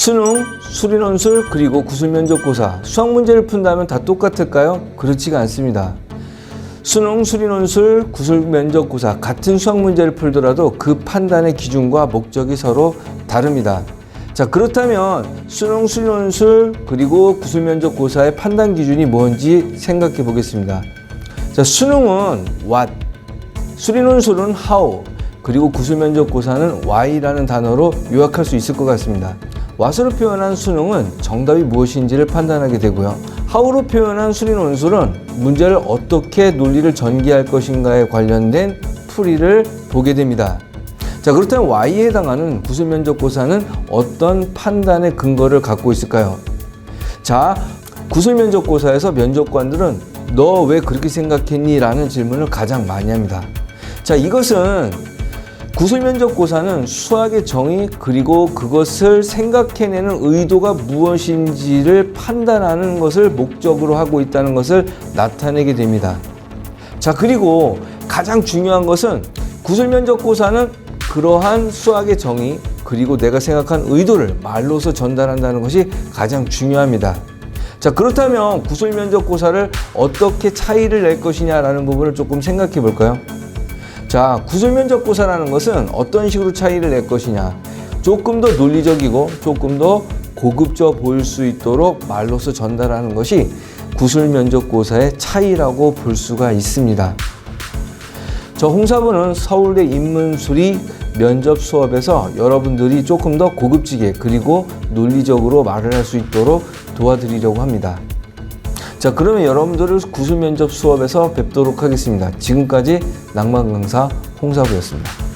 수능, 수리논술, 그리고 구술면접고사 수학 문제를 푼다면 다 똑같을까요? 그렇지가 않습니다. 수능, 수리논술, 구술면접고사 같은 수학 문제를 풀더라도 그 판단의 기준과 목적이 서로 다릅니다. 자 그렇다면 수능, 수리논술, 그리고 구술면접고사의 판단 기준이 뭔지 생각해 보겠습니다. 자 수능은 what, 수리논술은 how, 그리고 구술면접고사는 why라는 단어로 요약할 수 있을 것 같습니다. What으로 표현한 수능은 정답이 무엇인지를 판단하게 되고요. how로 표현한 수리논술은 문제를 어떻게 논리를 전개할 것인가에 관련된 풀이를 보게 됩니다. 자 그렇다면 Y에 해당하는 구술면접고사는 어떤 판단의 근거를 갖고 있을까요? 자 구술면접고사에서 면접관들은 너 왜 그렇게 생각했니? 라는 질문을 가장 많이 합니다. 자 이것은 구술면접고사는 수학의 정의 그리고 그것을 생각해내는 의도가 무엇인지를 판단하는 것을 목적으로 하고 있다는 것을 나타내게 됩니다. 자 그리고 가장 중요한 것은 구술면접고사는 그러한 수학의 정의 그리고 내가 생각한 의도를 말로서 전달한다는 것이 가장 중요합니다. 자 그렇다면 구술면접고사를 어떻게 차이를 낼 것이냐라는 부분을 조금 생각해 볼까요? 자 구술면접고사라는 것은 어떤 식으로 차이를 낼 것이냐 조금 더 논리적이고 조금 더 고급져 보일 수 있도록 말로서 전달하는 것이 구술면접고사의 차이라고 볼 수가 있습니다. 저 홍사부는 서울대 인문수리 면접 수업에서 여러분들이 조금 더 고급지게 그리고 논리적으로 말을 할 수 있도록 도와드리려고 합니다. 자, 그러면 여러분들을 구술 면접 수업에서 뵙도록 하겠습니다. 지금까지 낭만 강사 홍사부였습니다.